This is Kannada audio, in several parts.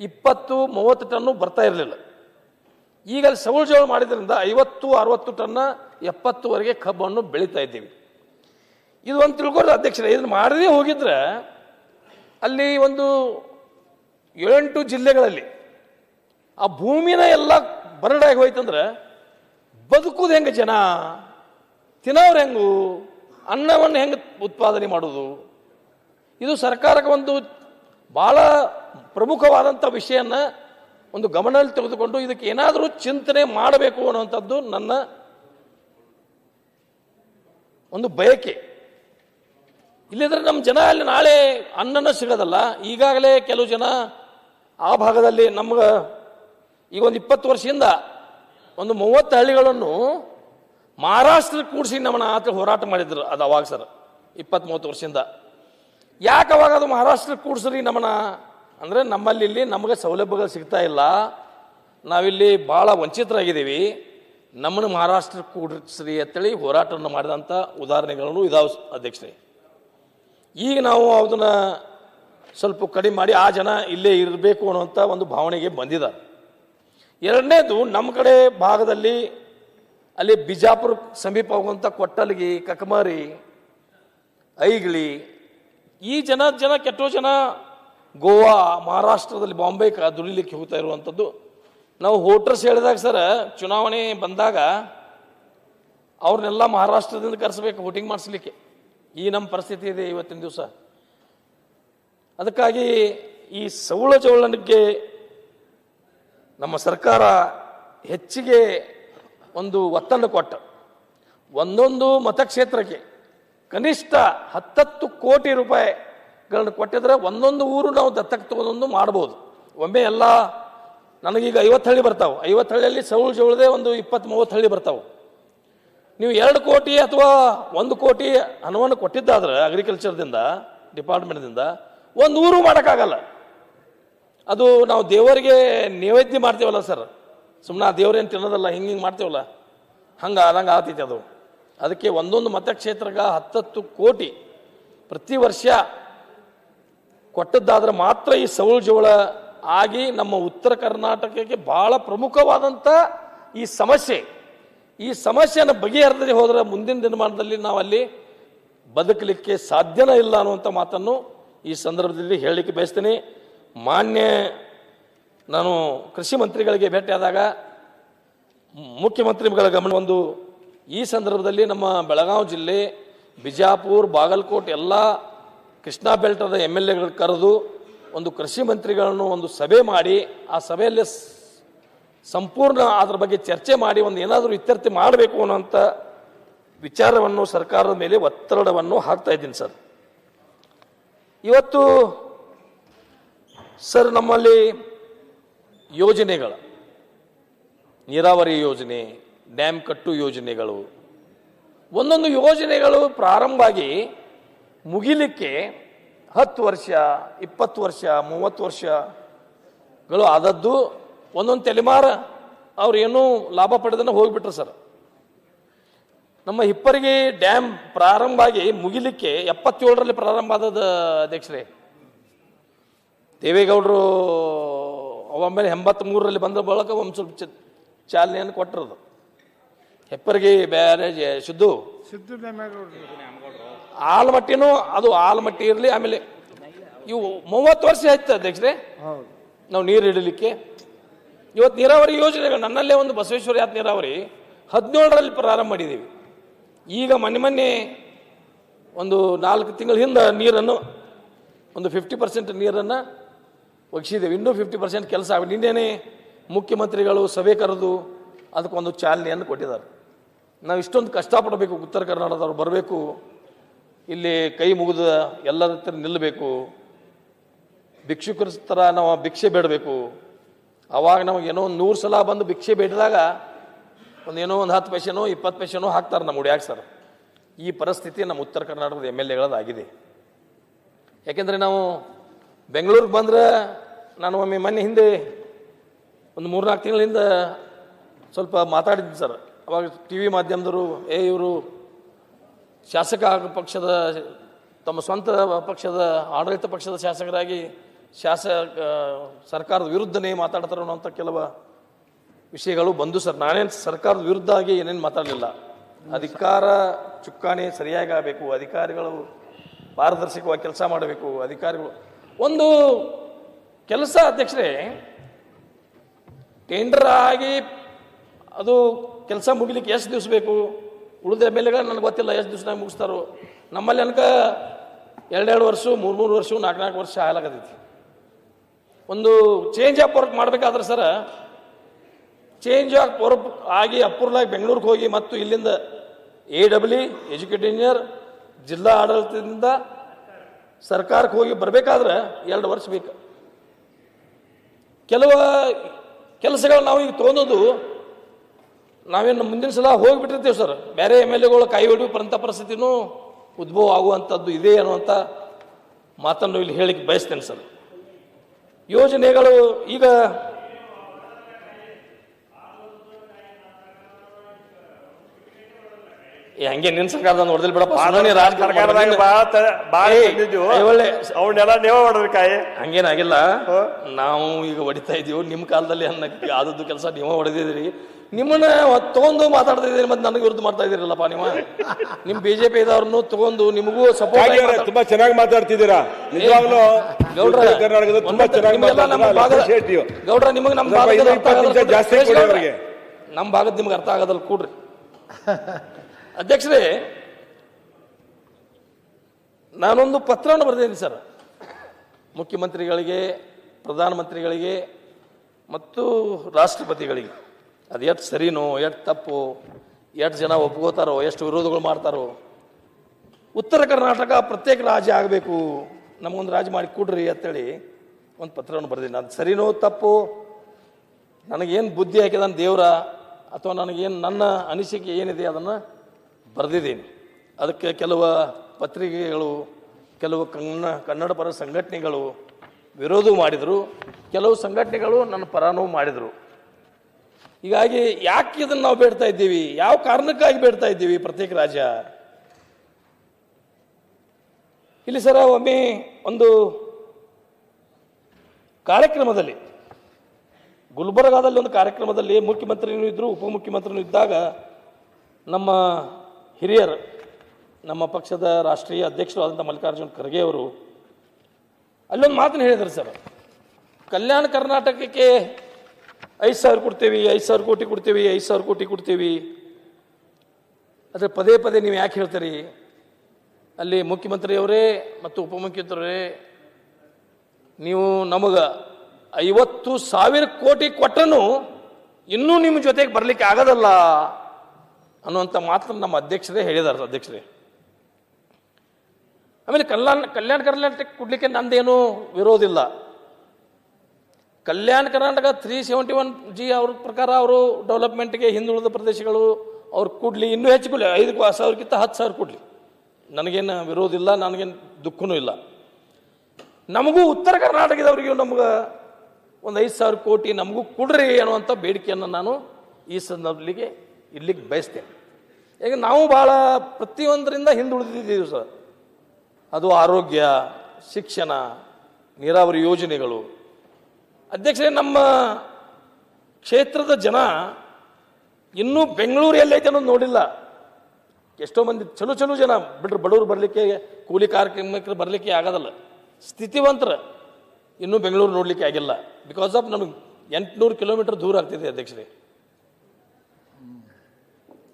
ಇಪ್ಪತ್ತು, ಮೂವತ್ತು ಟನ್ನು ಬರ್ತಾ ಇರಲಿಲ್ಲ. ಈಗ ಅಲ್ಲಿ ಜೋಳ ಮಾಡಿದ್ರಿಂದ ಐವತ್ತು, ಅರವತ್ತು ಟನ್ನ ಎಪ್ಪತ್ತುವರೆಗೆ ಕಬ್ಬನ್ನು ಬೆಳೀತಾ ಇದ್ದೀವಿ. ಇದು ಒಂದು ತಿಳ್ಕೊಡ್ರಿ ಅಧ್ಯಕ್ಷರೇ, ಇದನ್ನು ಮಾಡದೇ ಹೋಗಿದ್ರೆ ಅಲ್ಲಿ ಒಂದು ಏಳೆಂಟು ಜಿಲ್ಲೆಗಳಲ್ಲಿ ಆ ಭೂಮಿನ ಎಲ್ಲ ಬರಡಾಗಿ ಹೋಯ್ತಂದ್ರೆ ಬದುಕುದು ಹೆಂಗೆ ಜನ? ತಿನ್ನೋರು ಹೆಂಗು? ಅನ್ನವನ್ನು ಹೆಂಗೆ ಉತ್ಪಾದನೆ ಮಾಡೋದು? ಇದು ಸರ್ಕಾರಕ್ಕೆ ಒಂದು ಭಾಳ ಪ್ರಮುಖವಾದಂಥ ವಿಷಯನ ಒಂದು ಗಮನದಲ್ಲಿ ತೆಗೆದುಕೊಂಡು ಇದಕ್ಕೆ ಏನಾದರೂ ಚಿಂತನೆ ಮಾಡಬೇಕು ಅನ್ನುವಂಥದ್ದು ನನ್ನ ಒಂದು ಬಯಕೆ. ಇಲ್ಲಿದ್ರೆ ನಮ್ಮ ಜನ ಅಲ್ಲಿ ನಾಳೆ ಅನ್ನನ ಸಿಗೋದಲ್ಲ, ಈಗಾಗಲೇ ಕೆಲವು ಜನ ಆ ಭಾಗದಲ್ಲಿ ನಮ್ಗೆ ಈಗ ಒಂದು ಇಪ್ಪತ್ತು ವರ್ಷದಿಂದ ಒಂದು ಮೂವತ್ತು ಹಳ್ಳಿಗಳನ್ನು ಮಹಾರಾಷ್ಟ್ರಕ್ಕೆ ಕೂಡಿಸಿ ನಮ್ಮನ್ನ ಆತ ಹೋರಾಟ ಮಾಡಿದ್ರು ಅದು ಅವಾಗ ಸರ್ ಇಪ್ಪತ್ತ್ ಮೂವತ್ತು ವರ್ಷದಿಂದ. ಯಾಕೆ ಅವಾಗ ಅದು ಮಹಾರಾಷ್ಟ್ರಕ್ಕೆ ಕೂಡಿಸ್ರಿ ನಮ್ಮನ್ನ? ಅಂದರೆ ನಮ್ಮಲ್ಲಿ ಇಲ್ಲಿ ನಮಗೆ ಸೌಲಭ್ಯಗಳು ಸಿಗ್ತಾ ಇಲ್ಲ. ನಾವಿಲ್ಲಿ ಭಾಳ ವಂಚಿತರಾಗಿದ್ದೀವಿ. ನಮ್ಮನ್ನು ಮಹಾರಾಷ್ಟ್ರಕ್ಕೆ ಕೂಡಿಸ್ರಿ ಅಂತೇಳಿ ಹೋರಾಟವನ್ನು ಮಾಡಿದಂಥ ಉದಾಹರಣೆಗಳನ್ನು ಇದಾವೆ ಅಧ್ಯಕ್ಷರೇ. ಈಗ ನಾವು ಅದನ್ನು ಸ್ವಲ್ಪ ಕಡಿಮೆ ಮಾಡಿ ಆ ಜನ ಇಲ್ಲೇ ಇರಬೇಕು ಅನ್ನುವಂಥ ಒಂದು ಭಾವನೆಗೆ ಬಂದಿದ್ದಾರೆ. ಎರಡನೇದು ನಮ್ಮ ಕಡೆ ಭಾಗದಲ್ಲಿ ಅಲ್ಲಿ ಬಿಜಾಪುರ ಸಮೀಪ ಹೋಗುವಂಥ ಕೊಟ್ಟಲ್ಗಿ ಕಕಮಾರಿ ಐಗಿಳಿ ಈ ಜನ ಜನ ಕೆಟ್ಟೋ ಜನ ಗೋವಾ, ಮಹಾರಾಷ್ಟ್ರದಲ್ಲಿ ಬಾಂಬೆ ದುಡಿಲಿಕ್ಕೆ ಹೋಗ್ತಾ ಇರುವಂಥದ್ದು. ನಾವು ವೋಟರ್ಸ್ ಹೇಳಿದಾಗ ಸರ್, ಚುನಾವಣೆ ಬಂದಾಗ ಅವ್ರನ್ನೆಲ್ಲ ಮಹಾರಾಷ್ಟ್ರದಿಂದ ಕರೆಸಬೇಕು, ವೋಟಿಂಗ್ ಮಾಡಿಸ್ಲಿಕ್ಕೆ. ಈ ನಮ್ಮ ಪರಿಸ್ಥಿತಿ ಇದೆ ಇವತ್ತಿನ ದಿವಸ. ಅದಕ್ಕಾಗಿ ಈ ಸೌಳ ಜವಳನಿಗೆ ನಮ್ಮ ಸರ್ಕಾರ ಹೆಚ್ಚಿಗೆ ಒಂದು ಒತ್ತನ್ನು ಕೊಟ್ಟ. ಒಂದೊಂದು ಮತಕ್ಷೇತ್ರಕ್ಕೆ ಕನಿಷ್ಠ ಹತ್ತತ್ತು ಕೋಟಿ ರೂಪಾಯಿಗಳನ್ನು ಕೊಟ್ಟಿದ್ರೆ ಒಂದೊಂದು ಊರು ನಾವು ದತ್ತಕ್ಕೆ ತಗೊಂಡೊಂದು ಮಾಡ್ಬೋದು. ಒಮ್ಮೆ ಎಲ್ಲ ನನಗೀಗ ಐವತ್ತು ಹಳ್ಳಿ ಬರ್ತಾವೆ. ಐವತ್ತು ಹಳ್ಳಿಯಲ್ಲಿ ಸೌಳು ಜೋಳದೆ ಒಂದು ಇಪ್ಪತ್ತು ಮೂವತ್ತು ಹಳ್ಳಿ ಬರ್ತಾವೆ. ನೀವು ಎರಡು ಕೋಟಿ ಅಥವಾ ಒಂದು ಕೋಟಿ ಹಣವನ್ನು ಕೊಟ್ಟಿದ್ದಾದ್ರೆ ಅಗ್ರಿಕಲ್ಚರ್ದಿಂದ ಡಿಪಾರ್ಟ್ಮೆಂಟ್ದಿಂದ ಒಂದು ಊರು ಮಾಡೋಕ್ಕಾಗಲ್ಲ. ಅದು ನಾವು ದೇವರಿಗೆ ನೈವೇದ್ಯ ಮಾಡ್ತೀವಲ್ಲ ಸರ್. ಸುಮ್ಮನೆ ದೇವ್ರೇನು ತಿನ್ನೋದಲ್ಲ, ಹಿಂಗೆ ಹಿಂಗೆ ಮಾಡ್ತೀವಲ್ಲ. ಹಂಗೆ ಆದಂಗೆ ಆಗ್ತೈತೆ ಅದು. ಅದಕ್ಕೆ ಒಂದೊಂದು ಮತಕ್ಷೇತ್ರಕ್ಕೆ ಹತ್ತತ್ತು ಕೋಟಿ ಪ್ರತಿ ವರ್ಷ ಕೊಟ್ಟದ್ದಾದ್ರೆ ಮಾತ್ರ ಈ ಸೌಳು ಜೋಳ ಆಗಿ ನಮ್ಮ ಉತ್ತರ ಕರ್ನಾಟಕಕ್ಕೆ ಬಹಳ ಪ್ರಮುಖವಾದಂಥ ಈ ಸಮಸ್ಯೆ. ಈ ಸಮಸ್ಯೆಯನ್ನು ಬಗೆಹರಿಸದೆ ಹೋದರೆ ಮುಂದಿನ ದಿನಮಾನದಲ್ಲಿ ನಾವು ಅಲ್ಲಿ ಬದುಕಲಿಕ್ಕೆ ಸಾಧ್ಯನೇ ಇಲ್ಲ ಅನ್ನುವಂಥ ಮಾತನ್ನು ಈ ಸಂದರ್ಭದಲ್ಲಿ ಹೇಳಲಿಕ್ಕೆ ಬಯಸ್ತೀನಿ. ಮಾನ್ಯ ನಾನು ಕೃಷಿ ಮಂತ್ರಿಗಳಿಗೆ ಭೇಟಿಯಾದಾಗ ಮುಖ್ಯಮಂತ್ರಿಗಳ ಗಮನ ಒಂದು ಈ ಸಂದರ್ಭದಲ್ಲಿ ನಮ್ಮ ಬೆಳಗಾವಿ ಜಿಲ್ಲೆ, ಬಿಜಾಪುರ, ಬಾಗಲಕೋಟೆ ಎಲ್ಲ ಕೃಷ್ಣಾ ಬೆಲ್ಟದ ಎಂ ಎಲ್ ಎಗಳು ಕರೆದು ಒಂದು ಕೃಷಿ ಮಂತ್ರಿಗಳನ್ನು ಒಂದು ಸಭೆ ಮಾಡಿ, ಆ ಸಭೆಯಲ್ಲಿ ಸಂಪೂರ್ಣ ಅದರ ಬಗ್ಗೆ ಚರ್ಚೆ ಮಾಡಿ, ಒಂದು ಏನಾದರೂ ಇತ್ಯರ್ಥಿ ಮಾಡಬೇಕು ಅನ್ನೋಂಥ ವಿಚಾರವನ್ನು ಸರ್ಕಾರದ ಮೇಲೆ ಒತ್ತಡವನ್ನು ಹಾಕ್ತಾ ಇದ್ದೀನಿ ಸರ್. ಇವತ್ತು ಸರ್ ನಮ್ಮಲ್ಲಿ ಯೋಜನೆಗಳು, ನೀರಾವರಿ ಯೋಜನೆ ಡ್ಯಾಮ್ ಕಟ್ಟು ಯೋಜನೆಗಳು. ಒಂದೊಂದು ಯೋಜನೆಗಳು ಪ್ರಾರಂಭ ಆಗಿ ಮುಗಿಲಿಕ್ಕೆ ಹತ್ತು ವರ್ಷ, ಇಪ್ಪತ್ತು ವರ್ಷ, ಮೂವತ್ತು ವರ್ಷಗಳು ಆದದ್ದು ಒಂದೊಂದು ತಲೆಮಾರ ಅವ್ರು ಏನೂ ಲಾಭ ಪಡೆದನ್ನು ಹೋಗಿಬಿಟ್ರು ಸರ್. ನಮ್ಮ ಹಿಪ್ಪರಿಗೆ ಡ್ಯಾಮ್ ಪ್ರಾರಂಭ ಆಗಿ ಮುಗಿಲಿಕ್ಕೆ ಎಪ್ಪತ್ತೇಳರಲ್ಲಿ ಪ್ರಾರಂಭ ಆದದ ಅಧ್ಯಕ್ಷರೇ. ದೇವೇಗೌಡರು ಒಮ್ಮೆಲೆ ಎಂಬತ್ತ್ಮೂರರಲ್ಲಿ ಬಂದ ಬಳಿಕ ಒಂದು ಸ್ವಲ್ಪ ಚಾಲನೆಯನ್ನು ಕೊಟ್ಟಿರೋದು. ಹೆಪ್ಪರಿಗೆ ಬೇರೆ ಸಿದ್ದು. ಆಲ್ಮಟ್ಟಿನೂ ಅದು ಆಲ್ಮಟ್ಟಿ ಇರಲಿ ಆಮೇಲೆ ಇವು ಮೂವತ್ತು ವರ್ಷ ಆಯ್ತು ಅಧ್ಯಕ್ಷರೇ. ಹೌದು. ನಾವು ನೀರು ಇಡಲಿಕ್ಕೆ ಇವತ್ತು ನೀರಾವರಿ ಯೋಜನೆಗಳು ನನ್ನಲ್ಲೇ ಒಂದು ಬಸವೇಶ್ವರ ಯಾತ್ ನೀರಾವರಿ ಹದಿನೇಳರಲ್ಲಿ ಪ್ರಾರಂಭ ಮಾಡಿದ್ದೀವಿ. ಈಗ ಮೊನ್ನೆ ಮೊನ್ನೆ ಒಂದು ನಾಲ್ಕು ತಿಂಗಳ ಹಿಂದೆ ನೀರನ್ನು ಒಂದು ಫಿಫ್ಟಿ ಪರ್ಸೆಂಟ್ ನೀರನ್ನು ಒಗಿಸಿದ್ದೇವೆ. ಇನ್ನೂ ಫಿಫ್ಟಿ ಪರ್ಸೆಂಟ್ ಕೆಲಸ ಆಗಿ ನಿನ್ನೆನೇ ಮುಖ್ಯಮಂತ್ರಿಗಳು ಸಭೆ ಕರೆದು ಅದಕ್ಕೊಂದು ಚಾಲನೆಯನ್ನು ಕೊಟ್ಟಿದ್ದಾರೆ. ನಾವು ಇಷ್ಟೊಂದು ಕಷ್ಟಪಡಬೇಕು ಉತ್ತರ ಕರ್ನಾಟಕದವ್ರು ಬರಬೇಕು, ಇಲ್ಲಿ ಕೈ ಮುಗಿದ ಎಲ್ಲರ ಹತ್ರ ನಿಲ್ಲಬೇಕು ಭಿಕ್ಷುಕರ ಥರ ನಾವು ಭಿಕ್ಷೆ ಬೇಡಬೇಕು. ಆವಾಗ ನಮಗೆ ಏನೋ ಒಂದು ನೂರು ಸಲ ಬಂದು ಭಿಕ್ಷೆ ಬೇಡಿದಾಗ ಒಂದು ಏನೋ ಒಂದು ಹತ್ತು ಪೈಸೆನೋ ಇಪ್ಪತ್ತು ಪೈಸೆನೋ ಹಾಕ್ತಾರೆ ನಮ್ಮ ಹುಡುಗ ಸರ್. ಈ ಪರಿಸ್ಥಿತಿ ನಮ್ಮ ಉತ್ತರ ಕರ್ನಾಟಕದ ಎಂ ಎಲ್ ಎಗಳದಾಗಿದೆ ಯಾಕೆಂದರೆ ನಾವು ಬೆಂಗಳೂರಿಗೆ ಬಂದ್ರೆ ನಾನು ಒಮ್ಮೆ ಮೊನ್ನೆ ಹಿಂದೆ ಒಂದು ಮೂರ್ನಾಲ್ಕು ತಿಂಗಳಿಂದ ಸ್ವಲ್ಪ ಮಾತಾಡಿದ್ದೆ ಸರ್. ಅವಾಗ ಟಿ ವಿ ಮಾಧ್ಯಮದವರು, ಏ, ಇವರು ಶಾಸಕ ಪಕ್ಷದ, ತಮ್ಮ ಸ್ವಂತ ಪಕ್ಷದ, ಆಡಳಿತ ಪಕ್ಷದ ಶಾಸಕರಾಗಿ ಶಾಸಕ ಸರ್ಕಾರದ ವಿರುದ್ಧನೇ ಮಾತಾಡ್ತಾರೆ ಅನ್ನೋಂಥ ಕೆಲವು ವಿಷಯಗಳು ಬಂದು ಸರ್. ನಾನೇನು ಸರ್ಕಾರದ ವಿರುದ್ಧ ಆಗಿ ಏನೇನು ಮಾತಾಡಲಿಲ್ಲ. ಅಧಿಕಾರ ಚುಕ್ಕಾಣಿ ಸರಿಯಾಗಿ ಆಗಬೇಕು, ಅಧಿಕಾರಿಗಳು ಪಾರದರ್ಶಕವಾಗಿ ಕೆಲಸ ಮಾಡಬೇಕು, ಅಧಿಕಾರಿಗಳು. ಒಂದು ಕೆಲಸ ಅಧ್ಯಕ್ಷರೇ, ಟೆಂಡರ್ ಆಗಿ ಅದು ಕೆಲಸ ಮುಗಿಲಿಕ್ಕೆ ಎಷ್ಟು ದಿವಸ ಬೇಕು? ಉಳಿದ ಎಂ ಎಲ್ ನನಗೆ ಗೊತ್ತಿಲ್ಲ ಎಷ್ಟು ದಿವಸನಾಗ ಮುಗಿಸ್ತಾರೋ. ನಮ್ಮಲ್ಲಿ ಅನ್ಕ ಎರಡೆರಡು ವರ್ಷ, ಮೂರು ಮೂರು ವರ್ಷ ನಾಲ್ಕು ನಾಲ್ಕು ವರ್ಷ ಹಾಲಾಗತೈತಿ ಒಂದು ಚೇಂಜ್ ಆಫ್ ವರ್ಕ್ ಮಾಡಬೇಕಾದ್ರೆ ಸರ ಚೇಂಜ್ ಆಫ್ ವರ್ಕ್ ಆಗಿ ಅಪ್ರೂವಲ್ ಆಗಿ ಬೆಂಗಳೂರಿಗೆ ಹೋಗಿ ಮತ್ತು ಇಲ್ಲಿಂದ ಎ ಡಬ್ಲ್ಯೂ ಎಜುಕೇಟೆಡ್ ಇಂಜಿನಿಯರ್ ಜಿಲ್ಲಾ ಆಡಳಿತದಿಂದ ಸರ್ಕಾರಕ್ಕೆ ಹೋಗಿ ಬರಬೇಕಾದ್ರೆ ಎರಡು ವರ್ಷ ಬೇಕು. ಕೆಲವು ಕೆಲಸಗಳು ನಾವು ಈಗ ತೊಗೊಂಡೋದು ನಾವೇನು ಮುಂದಿನ ಸಲ ಹೋಗಿಬಿಟ್ಟಿರ್ತೀವಿ ಸರ್. ಬೇರೆ ಎಂ ಎಲ್ ಎಗಳು ಕೈ ಹೊಡಿಯುವಂಥ ಪರಿಸ್ಥಿತಿನೂ ಉದ್ಭವ ಆಗುವಂಥದ್ದು ಇದೆ ಅನ್ನುವಂಥ ಮಾತನ್ನು ಇಲ್ಲಿ ಹೇಳಿಕ್ಕೆ ಬಯಸ್ತೇನೆ ಸರ್. ಯೋಜನೆಗಳು ಈಗ ಹಂಗೆ ನಿನ್ ಸರ್ಕಾರದ ಹೊಡೆದಿಲ್ ಬಿಡಪ್ಪ ಅವನ್ನೆಲ್ಲ ನೀವೇ ಹೊಡೆದ್ರಿ ಕಾಯಿ. ಹಂಗೇನಾಗಿಲ್ಲ. ನಾವು ಈಗ ಹೊಡಿತಾ ಇದೀವಿ ನಿಮ್ಮ ಕಾಲದಲ್ಲಿ ಅನ್ನ ಆದದ್ದು ಕೆಲಸ ನೀವು ಹೊಡೆದಿದ್ದೀರಿ. ನಿಮ್ಮನ್ನ ತಗೊಂಡು ಮಾತಾಡ್ತಾ ಇದ್ದೀರಿ ಮತ್ತೆ ನನಗೆ ವಿರುದ್ಧ ಮಾಡ್ತಾ ಇದ್ದೀರಲ್ಲಪ್ಪ ನೀವು? ನಿಮ್ ಬಿಜೆಪಿ ಇದ್ದವ್ರನ್ನು ತಗೊಂಡು ನಿಮಗೂ ಸಪೋರ್ಟ್ ತುಂಬಾ ಚೆನ್ನಾಗಿ ಮಾತಾಡ್ತಿದ್ದೀರಾ? ನಿಜವಾಗ್ಲೂ ಗೌಡ್ರ ಕರ್ನಾಟಕದ ತುಂಬಾ ಚೆನ್ನಾಗಿ ಮಾತಾಡ್ತಿದ್ದೀರಾ. ಗೌಡ್ರ ನಿಮಗೆ ನಮ್ಮ ಭಾಗದ ಅರ್ಥ ಜಾಸ್ತಿ. ನಮ್ಮ ಭಾಗದ ನಿಮ್ಗೆ ಅರ್ಥ ಆಗೋದಲ್ಲ ಕೂಡ್ರಿ. ಅಧ್ಯಕ್ಷರೇ ನಾನೊಂದು ಪತ್ರವನ್ನು ಬರೆದಿದ್ದೀನಿ ಸರ್. ಮುಖ್ಯಮಂತ್ರಿಗಳಿಗೆ ಪ್ರಧಾನಮಂತ್ರಿಗಳಿಗೆ ಮತ್ತು ರಾಷ್ಟ್ರಪತಿಗಳಿಗೆ. ಅದು ಎಷ್ಟು ಸರಿನೋ, ಎಷ್ಟು ತಪ್ಪು, ಎಷ್ಟು ಜನ ಒಪ್ಕೋತಾರೋ, ಎಷ್ಟು ವಿರೋಧಗಳು ಮಾಡ್ತಾರೋ. ಉತ್ತರ ಕರ್ನಾಟಕ ಪ್ರತ್ಯೇಕ ರಾಜ್ಯ ಆಗಬೇಕು. ನಮಗೊಂದು ರಾಜ್ಯ ಮಾಡಿ ಕೊಡ್ರಿ ಅಂತೇಳಿ ಒಂದು ಪತ್ರವನ್ನು ಬರೆದಿನಿ. ಅದು ಸರಿನೋ, ತಪ್ಪು? ನನಗೇನು ಬುದ್ಧಿ ಹಾಕಿದಾನ ದೇವರ ಅಥವಾ ನನಗೇನು ನನ್ನ ಅನಿಸಿಕೆ ಏನಿದೆ ಅದನ್ನು ಬರೆದಿದ್ದೀನಿ. ಅದಕ್ಕೆ ಕೆಲವು ಪತ್ರಿಕೆಗಳು, ಕೆಲವು ಕನ್ನ, ಕನ್ನಡ ಪರ ಸಂಘಟನೆಗಳು ವಿರೋಧ ಮಾಡಿದರು. ಕೆಲವು ಸಂಘಟನೆಗಳು ನನ್ನ ಪರಾನೂ ಮಾಡಿದರು. ಹೀಗಾಗಿ ಯಾಕೆ ಇದನ್ನು ನಾವು ಬೇಡ್ತಾ ಇದ್ದೀವಿ? ಯಾವ ಕಾರಣಕ್ಕಾಗಿ ಬೇಡ್ತಾ ಇದ್ದೀವಿ ಪ್ರತ್ಯೇಕ ರಾಜ ಇಲ್ಲಿ ಸರ ಒಮ್ಮೆ ಒಂದು ಕಾರ್ಯಕ್ರಮದಲ್ಲಿ, ಗುಲ್ಬರ್ಗಾದಲ್ಲಿ ಒಂದು ಕಾರ್ಯಕ್ರಮದಲ್ಲಿ ಮುಖ್ಯಮಂತ್ರಿನೂ ಇದ್ದರು ಉಪಮುಖ್ಯಮಂತ್ರಿನೂ ಇದ್ದಾಗ ನಮ್ಮ ಹಿರಿಯರು, ನಮ್ಮ ಪಕ್ಷದ ರಾಷ್ಟ್ರೀಯ ಅಧ್ಯಕ್ಷರು ಆದಂಥ ಮಲ್ಲಿಕಾರ್ಜುನ್ ಖರ್ಗೆ ಅವರು ಅಲ್ಲೊಂದು ಮಾತನ್ನು ಹೇಳಿದರು ಸರ್. ಕಲ್ಯಾಣ ಕರ್ನಾಟಕಕ್ಕೆ ಐದು ಸಾವಿರ ಕೊಡ್ತೀವಿ, ಐದು ಸಾವಿರ ಕೋಟಿ ಕೊಡ್ತೀವಿ, ಐದು ಸಾವಿರ ಕೋಟಿ ಕೊಡ್ತೀವಿ. ಆದರೆ ಪದೇ ಪದೇ ನೀವು ಯಾಕೆ ಹೇಳ್ತೀರಿ? ಅಲ್ಲಿ ಮುಖ್ಯಮಂತ್ರಿಯವರೇ ಮತ್ತು ಉಪಮುಖ್ಯಮಂತ್ರಿಯವರೇ ನೀವು ನಮಗೆ ಐವತ್ತು ಸಾವಿರ ಕೋಟಿ ಕೊಟ್ಟನು ಇನ್ನೂ ನಿಮ್ಮ ಜೊತೆಗೆ ಬರಲಿಕ್ಕೆ ಆಗೋದಲ್ಲ ಅನ್ನುವಂಥ ಮಾತ್ರ ನಮ್ಮ ಅಧ್ಯಕ್ಷರೇ ಹೇಳಿದಾರೆ ಅಧ್ಯಕ್ಷರೇ. ಆಮೇಲೆ ಕಲ್ಯಾಣ ಕಲ್ಯಾಣ ಕರ್ನಾಟಕ ಕೊಡಲಿಕ್ಕೆ ನಂದೇನು ವಿರೋಧ ಇಲ್ಲ. Kalyana Karnataka three seventy one J ಅವ್ರ ಪ್ರಕಾರ ಅವರು ಡೆವಲಪ್ಮೆಂಟ್ಗೆ ಹಿಂದುಳಿದ ಪ್ರದೇಶಗಳು, ಅವ್ರು ಕೊಡಲಿ ಇನ್ನೂ ಹೆಚ್ಚು ಕೊಡಲಿ, ಐದು ಸಾವಿರಕ್ಕಿಂತ ಹತ್ತು ಸಾವಿರ ಕೊಡಲಿ. ನನಗೇನು ವಿರೋಧಿಲ್ಲ ನನಗೇನು ದುಃಖನೂ ಇಲ್ಲ. ನಮಗೂ ಉತ್ತರ ಕರ್ನಾಟಕದವರಿಗೂ ನಮ್ಗೆ ಒಂದು ಐದು ಸಾವಿರ ಕೋಟಿ ನಮಗೂ ಕೊಡ್ರಿ ಅನ್ನುವಂಥ ಬೇಡಿಕೆಯನ್ನು ನಾನು ಈ ಸಂದರ್ಭಲ್ಲಿಗೆ ಇಲ್ಲಿಗೆ ಬಯಸ್ತೇನೆ. ಈಗ ನಾವು ಭಾಳ ಪ್ರತಿಯೊಂದರಿಂದ ಹಿಂದುಳಿದಿದ್ದೀವಿ ಸರ್. ಅದು ಆರೋಗ್ಯ, ಶಿಕ್ಷಣ, ನೀರಾವರಿ ಯೋಜನೆಗಳು ಅಧ್ಯಕ್ಷರೇ, ನಮ್ಮ ಕ್ಷೇತ್ರದ ಜನ ಇನ್ನೂ ಬೆಂಗಳೂರು ಎಲ್ಲೈತೆ ಅನ್ನೋದು ನೋಡಿಲ್ಲ. ಎಷ್ಟೋ ಮಂದಿ, ಚಲೋ ಚಲೋ ಜನ ಬಿಡ್ರಿ, ಬಡವರು ಬರಲಿಕ್ಕೆ, ಕೂಲಿ ಕಾರ್ಯಕ್ರಮಕ್ಕೆ ಬರಲಿಕ್ಕೆ ಆಗೋದಲ್ಲ. ಸ್ಥಿತಿವಂತರ ಇನ್ನೂ ಬೆಂಗಳೂರು ನೋಡಲಿಕ್ಕೆ ಆಗಿಲ್ಲ. ಬಿಕಾಸ್ ಆಫ್ ನಮಗೆ ಎಂಟುನೂರು ಕಿಲೋಮೀಟರ್ ದೂರ ಆಗ್ತಿದೆ ಅಧ್ಯಕ್ಷರೇ.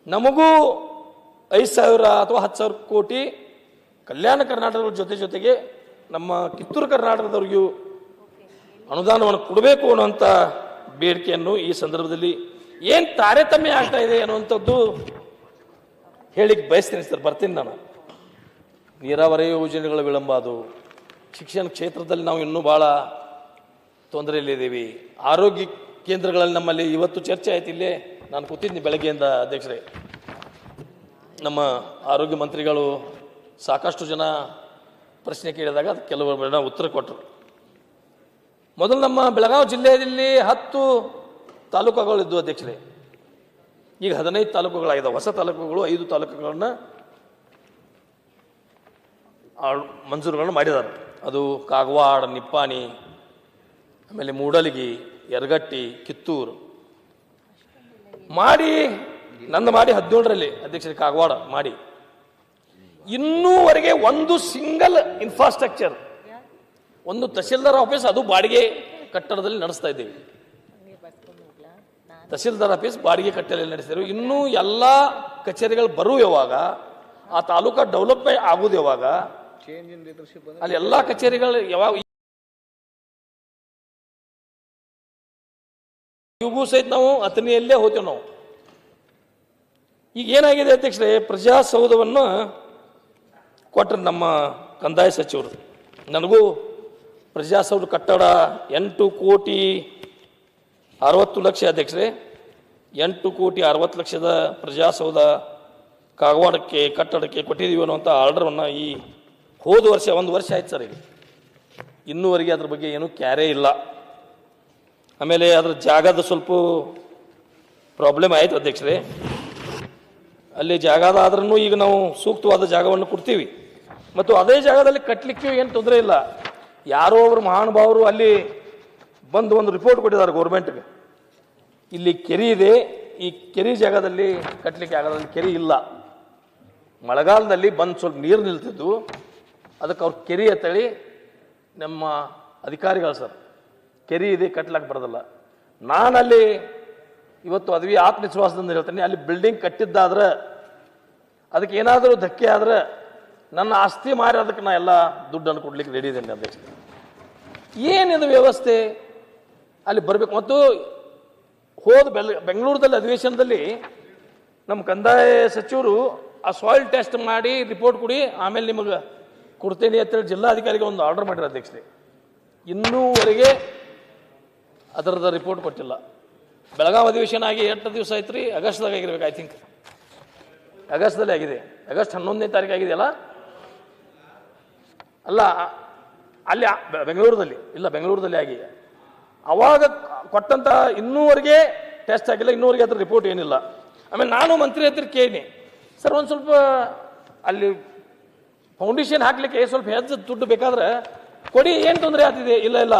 ನಮಗೂ ಐದು ಸಾವಿರ ಅಥವಾ ಹತ್ತು ಸಾವಿರ ಕೋಟಿ ಕಲ್ಯಾಣ ಕರ್ನಾಟಕದ ಜೊತೆ ಜೊತೆಗೆ ನಮ್ಮ ಕಿತ್ತೂರು ಕರ್ನಾಟಕದವ್ರಿಗೂ ಅನುದಾನವನ್ನು ಕೊಡಬೇಕು ಅನ್ನುವಂಥ ಬೇಡಿಕೆಯನ್ನು ಈ ಸಂದರ್ಭದಲ್ಲಿ ಏನು ತಾರತಮ್ಯ ಆಗ್ತಾ ಇದೆ ಅನ್ನುವಂಥದ್ದು ಹೇಳಿಕ್ಕೆ ಬಯಸ್ತೀನಿ ಸರ್, ಬರ್ತೀನಿ ನಾನು. ನೀರಾವರಿ ಯೋಜನೆಗಳ ವಿಳಂಬ ಅದು. ಶಿಕ್ಷಣ ಕ್ಷೇತ್ರದಲ್ಲಿ ನಾವು ಇನ್ನೂ ಭಾಳ ತೊಂದರೆಯಲ್ಲಿದ್ದೀವಿ ಆರೋಗ್ಯ ಕೇಂದ್ರಗಳಲ್ಲಿ ನಮ್ಮಲ್ಲಿ ಇವತ್ತು ಚರ್ಚೆ ಆಯ್ತು ಇಲ್ಲೇ. ನಾನು ಕೂತಿದ್ದೀನಿ ಬೆಳಗ್ಗೆಯಿಂದ ಅಧ್ಯಕ್ಷರೇ. ನಮ್ಮ ಆರೋಗ್ಯ ಮಂತ್ರಿಗಳು ಸಾಕಷ್ಟು ಜನ ಪ್ರಶ್ನೆ ಕೇಳಿದಾಗ ಅದಕ್ಕೆ ಕೆಲವರು ಉತ್ತರ ಕೊಟ್ಟರು. ಮೊದಲು ನಮ್ಮ ಬೆಳಗಾವಿ ಜಿಲ್ಲೆಯಲ್ಲಿ ಹತ್ತು ತಾಲೂಕುಗಳಿದ್ದು ಅಧ್ಯಕ್ಷರೇ. ಈಗ ಹದಿನೈದು ತಾಲೂಕುಗಳಾಗಿದೆ ಹೊಸ ತಾಲೂಕುಗಳು ಐದು ತಾಲೂಕುಗಳನ್ನು ಮಂಜೂರುಗಳನ್ನು ಮಾಡಿದ್ದಾರೆ. ಅದು ಕಾಗವಾಡ, ನಿಪ್ಪಾಣಿ, ಆಮೇಲೆ ಮೂಡಲಗಿ, ಯರಗಟ್ಟಿ, ಕಿತ್ತೂರು. ಮಾಡಿ, ನಂದು ಮಾಡಿ ಹದಿನೇಳರಲ್ಲಿ ಅಧ್ಯಕ್ಷರಿಗೆ ಕಾಗವಾಡ, ಮಾಡಿ. ಇನ್ನೂವರೆಗೆ ಒಂದು ಸಿಂಗಲ್ ಇನ್ಫ್ರಾಸ್ಟ್ರಕ್ಚರ್ ಒಂದು ತಹಶೀಲ್ದಾರ್ ಆಫೀಸ್ ಅದು ಬಾಡಿಗೆ ಕಟ್ಟಡದಲ್ಲಿ ನಡೆಸ್ತಾ ಇದ್ದೀವಿ. ತಹಶೀಲ್ದಾರ್ ಆಫೀಸ್ ಬಾಡಿಗೆ ಕಟ್ಟಡದಲ್ಲಿ ನಡೆಸಿದ್ರು. ಇನ್ನೂ ಎಲ್ಲ ಕಚೇರಿಗಳು ಬರುವ ಯಾವಾಗ, ಆ ತಾಲೂಕಾ ಡೆವಲಪ್ಮೆಂಟ್ ಆಗುದು ಯಾವಾಗ, ಅಲ್ಲಿ ಎಲ್ಲ ಕಚೇರಿಗಳು ಯಾವಾಗ ಇವು ಸಹಿತ ನಾವು ಅಥಣಿಯಲ್ಲೇ ಹೋಗ್ತೇವೆ ನಾವು. ಈಗ ಏನಾಗಿದೆ ಅಧ್ಯಕ್ಷರೇ, ಪ್ರಜಾಸೌಧವನ್ನು ಕೊಟ್ಟರು ನಮ್ಮ ಕಂದಾಯ ಸಚಿವರು. ನನಗೂ ಪ್ರಜಾಸೌಧ ಕಟ್ಟಡ ಎಂಟು ಕೋಟಿ ಅರವತ್ತು ಲಕ್ಷ ಅಧ್ಯಕ್ಷರೇ, ಎಂಟು ಕೋಟಿ ಅರವತ್ತು ಲಕ್ಷದ ಪ್ರಜಾಸೌಧ ಕಾಗವಾಡಕ್ಕೆ, ಕಟ್ಟಡಕ್ಕೆ ಕೊಟ್ಟಿದ್ದೀವಿ ಅನ್ನುವಂಥ ಆರ್ಡರನ್ನು ಈ ಹೋದ ವರ್ಷ, ಒಂದು ವರ್ಷ ಆಯ್ತು ಸರ್ ಇಲ್ಲಿ. ಇನ್ನೂವರೆಗೆ ಅದ್ರ ಬಗ್ಗೆ ಏನೂ ಕ್ಯಾರೆ ಇಲ್ಲ. ಆಮೇಲೆ ಅದರ ಜಾಗದ ಸ್ವಲ್ಪ ಪ್ರಾಬ್ಲಮ್ ಆಯಿತು ಅಧ್ಯಕ್ಷರೇ. ಅಲ್ಲಿ ಜಾಗದ ಆದ್ರೂ ಈಗ ನಾವು ಸೂಕ್ತವಾದ ಜಾಗವನ್ನು ಕೊಡ್ತೀವಿ. ಮತ್ತು ಅದೇ ಜಾಗದಲ್ಲಿ ಕಟ್ಟಲಿಕ್ಕೆ ಏನು ತೊಂದರೆ ಇಲ್ಲ. ಯಾರೋ ಒಬ್ರು ಮಹಾನುಭಾವರು ಅಲ್ಲಿ ಬಂದು ಒಂದು ರಿಪೋರ್ಟ್ ಕೊಟ್ಟಿದ್ದಾರೆ ಗೌರ್ಮೆಂಟ್ಗೆ ಇಲ್ಲಿ ಕೆರೆ ಇದೆ, ಈ ಕೆರೆ ಜಾಗದಲ್ಲಿ ಕಟ್ಟಲಿಕ್ಕೆ ಆಗೋದ್ರಲ್ಲಿ ಕೆರೆ ಇಲ್ಲ. ಮಳೆಗಾಲದಲ್ಲಿ ಬಂದು ಸ್ವಲ್ಪ ನೀರು ನಿಲ್ತಿದ್ದು ಅದಕ್ಕೆ ಅವ್ರು ಕೆರೆ ಅಂತೇಳಿ ನಮ್ಮ ಅಧಿಕಾರಿಗಳು ಸರ್, ಕೆರೆ ಇದೆ ಕಟ್ಲಕ್ಕೆ ಬರೋದಲ್ಲ. ನಾನಲ್ಲಿ ಇವತ್ತು ಅದ್ವಿ ಆತ್ಮವಿಶ್ವಾಸದಿಂದ ಹೇಳ್ತೇನೆ, ಅಲ್ಲಿ ಬಿಲ್ಡಿಂಗ್ ಕಟ್ಟಿದ್ದಾದ್ರೆ ಅದಕ್ಕೆ ಏನಾದರೂ ಧಕ್ಕೆ ಆದ್ರೆ ನನ್ನ ಆಸ್ತಿ ಮಾರಿ ಅದಕ್ಕೆ ನಾ ಎಲ್ಲ ದುಡ್ಡನ್ನು ಕೊಡ್ಲಿಕ್ಕೆ ರೆಡಿ ಇದ್ದೇನೆ ಅಧ್ಯಕ್ಷ ಏನಿದು ವ್ಯವಸ್ಥೆ? ಅಲ್ಲಿ ಬರಬೇಕು. ಮತ್ತು ಹೋದ ಬೆಲ್, ಬೆಂಗಳೂರದಲ್ಲಿ, ಅಧಿವೇಶನದಲ್ಲಿ ನಮ್ಮ ಕಂದಾಯ ಸಚಿವರು ಆ ಸಾಯಿಲ್ ಟೆಸ್ಟ್ ಮಾಡಿ ರಿಪೋರ್ಟ್ ಕೊಡಿ, ಆಮೇಲೆ ನಿಮಗೆ ಕೊಡ್ತೇನೆ ಅಂತೇಳಿ ಜಿಲ್ಲಾಧಿಕಾರಿಗೆ ಒಂದು ಆರ್ಡರ್ ಮಾಡಿರೋ ಅಧ್ಯಕ್ಷರೇ. ಇನ್ನೂವರೆಗೆ ಅದರದ ರಿಪೋರ್ಟ್ ಕೊಟ್ಟಿಲ್ಲ. ಬೆಳಗಾವಿ ಅಧಿವೇಶನ ಆಗಿ ಎಂಟು ದಿವಸ ಆಯ್ತು ರೀ ಆಗಸ್ಟ್ದಾಗ ಆಗಿರ್ಬೇಕು ಐ ಥಿಂಕ್ ಆಗಸ್ಟ್ದಲ್ಲಿ ಆಗಿದೆ. ಆಗಸ್ಟ್ ಹನ್ನೊಂದನೇ ತಾರೀಕು ಆಗಿದೆಯಲ್ಲ? ಅಲ್ಲ ಅಲ್ಲಿ ಬೆಂಗಳೂರಿನಲ್ಲಿ ಇಲ್ಲ ಬೆಂಗಳೂರದಲ್ಲಿ ಆಗಿ. ಅವಾಗ ಕೊಟ್ಟಂತ ಇನ್ನೂವರೆಗೆ ಟೆಸ್ಟ್ ಆಗಿಲ್ಲ, ಇನ್ನೂವರೆಗೆ ಅದ್ರ ರಿಪೋರ್ಟ್ ಏನಿಲ್ಲ. ಆಮೇಲೆ ನಾನು ಮಂತ್ರಿ ಹತ್ರ ಕೇಳಿ ಸರ್ ಒಂದು ಸ್ವಲ್ಪ ಅಲ್ಲಿ ಫೌಂಡೇಶನ್ ಹಾಕ್ಲಿಕ್ಕೆ ಸ್ವಲ್ಪ ಹೆಚ್ಚು ದುಡ್ಡು ಬೇಕಾದ್ರೆ ಕೊಡಿ, ಏನು ತೊಂದರೆ ಆಗ್ತಿದೆ? ಇಲ್ಲ ಇಲ್ಲ.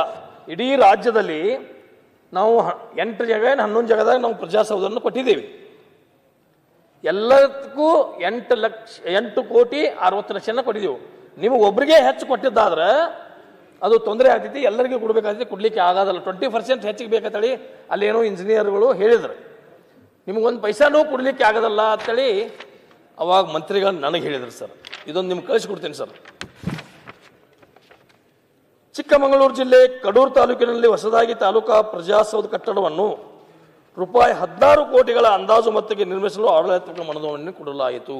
ಇಡೀ ರಾಜ್ಯದಲ್ಲಿ ನಾವು ಎಂಟು ಜಾಗ ಏನು ಹನ್ನೊಂದು ಜಾಗದಾಗ ನಾವು ಪ್ರಜಾಸೌಧವನ್ನು ಕೊಟ್ಟಿದ್ದೀವಿ. ಎಲ್ಲದಕ್ಕೂ ಎಂಟು ಲಕ್ಷ, ಎಂಟು ಕೋಟಿ ಅರವತ್ತು ಲಕ್ಷನ ಕೊಟ್ಟಿದ್ದೀವಿ. ನಿಮಗೆ ಒಬ್ರಿಗೆ ಹೆಚ್ಚು ಕೊಟ್ಟಿದ್ದಾದ್ರೆ ಅದು ತೊಂದರೆ ಆಗ್ತೈತಿ, ಎಲ್ಲರಿಗೂ ಕೊಡಬೇಕಾಗ್ತೈತಿ, ಕೊಡಲಿಕ್ಕೆ ಆಗೋದಲ್ಲ. ಟ್ವೆಂಟಿ ಪರ್ಸೆಂಟ್ ಹೆಚ್ಚಿಗೆ ಬೇಕಂತೇಳಿ ಅಲ್ಲೇನೋ ಇಂಜಿನಿಯರ್ಗಳು ಹೇಳಿದ್ರು. ನಿಮಗೊಂದು ಪೈಸಾನೂ ಕೊಡಲಿಕ್ಕೆ ಆಗೋದಲ್ಲ ಅಂತೇಳಿ ಅವಾಗ ಮಂತ್ರಿಗಳು ನನಗೆ ಹೇಳಿದರು ಸರ್. ಇದೊಂದು ನಿಮ್ಗೆ ಕಳಿಸ್ಕೊಡ್ತೀನಿ ಸರ್. ಚಿಕ್ಕಮಗಳೂರು ಜಿಲ್ಲೆ ಕಡೂರು ತಾಲೂಕಿನಲ್ಲಿ ಹೊಸದಾಗಿ ತಾಲೂಕಾ ಪ್ರಜಾಸೌಧ ಕಟ್ಟಡವನ್ನು ರೂಪಾಯಿ ಹದಿನಾರು ಕೋಟಿಗಳ ಅಂದಾಜು ಮೊತ್ತಕ್ಕೆ ನಿರ್ಮಿಸಲು ಆಡಳಿತಾತ್ಮಕ ಮನದವನ್ನು ಕೊಡಲಾಯಿತು.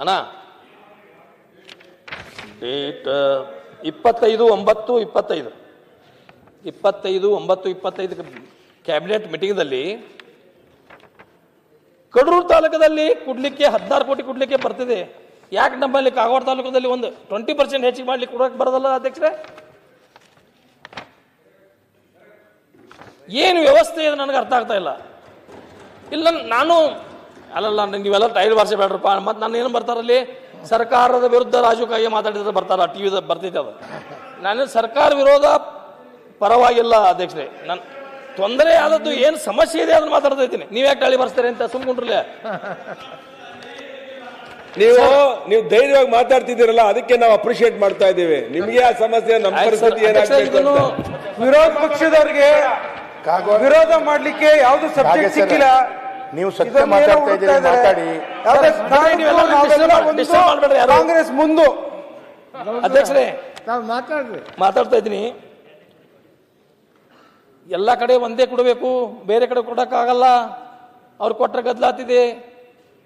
ಅಣ್ಣ, ಡೇಟ್ ಇಪ್ಪತ್ತೈದು, ಒಂಬತ್ತು, ಇಪ್ಪತ್ತೈದು. ಇಪ್ಪತ್ತೈದು, ಒಂಬತ್ತು, ಇಪ್ಪತ್ತೈದು ಕ್ಯಾಬಿನೆಟ್ ಮೀಟಿಂಗ್ದಲ್ಲಿ ಕಡೂರು ತಾಲೂಕದಲ್ಲಿ ಕೊಡ್ಲಿಕ್ಕೆ ಹದಿನಾರು ಕೋಟಿ ಕೊಡ್ಲಿಕ್ಕೆ ಬರ್ತಿದೆ. ಯಾಕೆ ನಮ್ಮಲ್ಲಿ ಕಾಗವಾಡ ತಾಲೂಕದಲ್ಲಿ ಒಂದು ಟ್ವೆಂಟಿ ಪರ್ಸೆಂಟ್ ಹೆಚ್ಚಿಗೆ ಮಾಡ್ಲಿಕ್ಕೆ ಕೊಡೋಕೆ ಬರೋದಲ್ಲ ಅಧ್ಯಕ್ಷರೇ? ಏನು ವ್ಯವಸ್ಥೆ ಇದೆ ನನಗೆ ಅರ್ಥ ಆಗ್ತಾ ಇಲ್ಲ. ಇಲ್ಲ, ನಾನು ಅಲ್ಲಲ್ಲ, ನೀವೆಲ್ಲ ಟೈಲ್ ವರ್ಷ ಬೇಡ್ರಪ್ಪ. ಮತ್ತು ನಾನು ಏನು ಬರ್ತಾರಲ್ಲಿ? ಸರ್ಕಾರದ ವಿರುದ್ಧ ರಾಜಕೀಯ ಮಾತಾಡಿದ್ರೆ ಬರ್ತಾರ ಟಿ ವಿದ ಬರ್ತೈತೆ ಅದು. ನಾನು ಸರ್ಕಾರ ವಿರೋಧ ಪರವಾಗಿಲ್ಲ ಅಧ್ಯಕ್ಷರೇ. ನನ್ ತೊಂದರೆ ಆದದ್ದು ಏನು ಸಮಸ್ಯೆ ಇದೆ ಅದನ್ನ ಮಾತಾಡ್ತಾ ಇದ್ದೀನಿ. ನೀವು ಯಾಕೆ ಟಳಿ ಬರ್ಸ್ತಾರೆ ಅಂತ ಸುಮ್ಕೊಂಡ್ರಲ್ಲ ನೀವು ನೀವು ಧೈರ್ಯವಾಗಿ ಮಾತಾಡ್ತಿದ್ದೀರಲ್ಲ ಅದಕ್ಕೆ ನಾವು ಅಪ್ರಿಶಿಯೇಟ್ ಮಾಡ್ತಾ ಇದ್ದೀವಿ. ನಿಮ್ಗೆ ಆ ಸಮಸ್ಯೆ ನಮ್ಮ ಪರಿಸ್ಥಿತಿ ಏನಾಗ್ಬೇಕು. ವಿರೋಧ ಪಕ್ಷದವರಿಗೆ ವಿರೋಧ ಮಾಡ್ಲಿಕ್ಕೆ ಯಾವ್ದು ಸಬ್ಜೆಕ್ಟ್ ಸಿಕ್ಕಿಲ್ಲ. ನೀವು ಸತ್ಯ ಮಾತಾಡ್ತಾ ಇದ್ದೀರಿ ಮಾತಾಡಿ. ಕಾಂಗ್ರೆಸ್ ಮುಂದು. ಅಧ್ಯಕ್ಷರೇ ನಾವು ಮಾತಾಡ್ರಿ ಮಾತಾಡ್ತಾ ಇದ್ದೀನಿ. ಎಲ್ಲ ಕಡೆ ಒಂದೇ ಕೊಡಬೇಕು ಬೇರೆ ಕಡೆ ಕೊಡೋಕ್ಕಾಗಲ್ಲ. ಅವ್ರು ಕೊಟ್ಟರೆ ಗದ್ಲಾತಿದೆ.